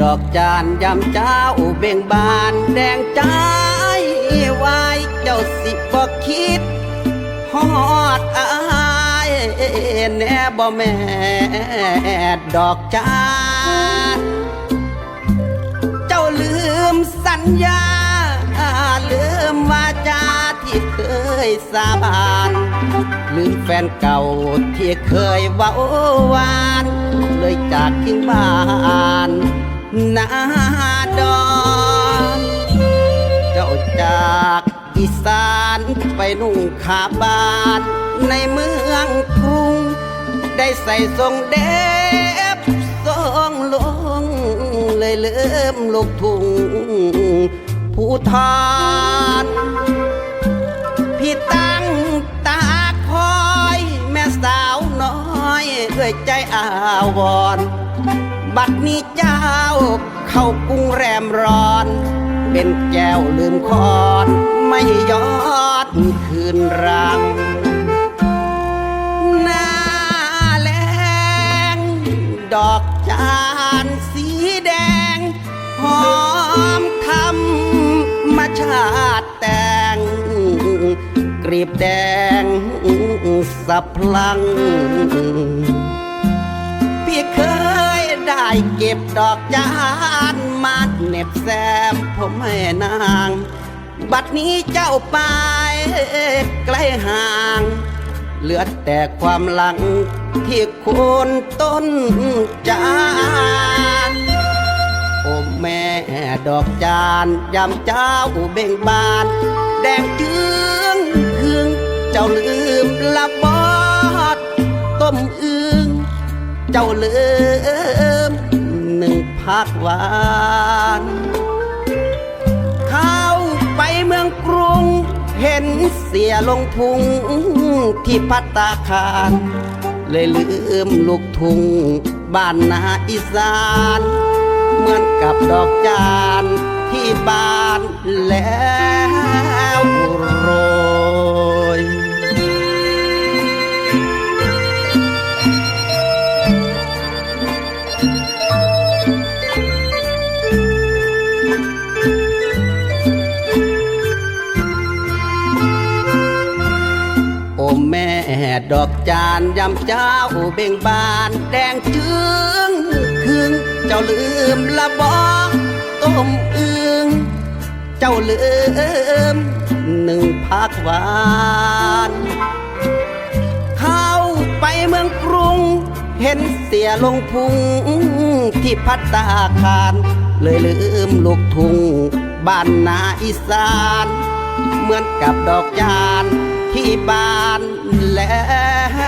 ดอกจานยำเจ้าเบ่งบานแดงใจไว้เจ้าสิบ่คิดฮอดอายแน่บ่แม่ดอกจานเจ้าลืมสัญญาลืมวาจาที่เคยสาบานลืมแฟนเก่าที่เคยว้าวาน เลยจากทิ้งบ้าน นาดอนเจ้าจากอีสานไปนุ่งขาบานในเมืองกรุง ได้ใส่ทรงเด็บทรงลง เลยเริ่มลูกทุ่งผู้ทานพี่ตั้งตาคอย แม่สาวน้อย ด้วยใจอาวรณ์ บัดนี้เจ้า เข้ากรุงแรมร้อน เป็นแก้วลืมคอน ไม่ยอดคืนรังหน้าแรงดอกจานสีแดง หอมธรรมชาติแต่งกรีบแดงสะพลังพี่เคย ได้เก็บดอกจานมาเน็บแซมผมให้นาง บัดนี้เจ้าไปไกลห่าง เหลือแต่ความหลังที่โคนต้นจานโอ้แม่ดอกจานยำเจ้าเบ่งบาน แดงจึงคืงเจ้าลืมละบอดต้มอึงเจ้าลืม หนึ่งพักหวานเข้าไปเมืองกรุง เห็นเสียลงทุงที่พัตตาคารเลยลืมลูกทุงบ้านนาอีสาน เหมือนกับดอกจานที่บานแล้ว แม่ดอกจานยำเจ้าเบ่งบานแดงจึงคืงเจ้าลืมละบอกต้มอึงเจ้าลืมหนึ่งพักหวานเข้าไปเมืองกรุง เห็นเสียลงพุงที่พัตตาคาร เลยลืมลูกทุงบ้านนาอีสาน เหมือนกับดอกจาน ที่บ้านแล้ว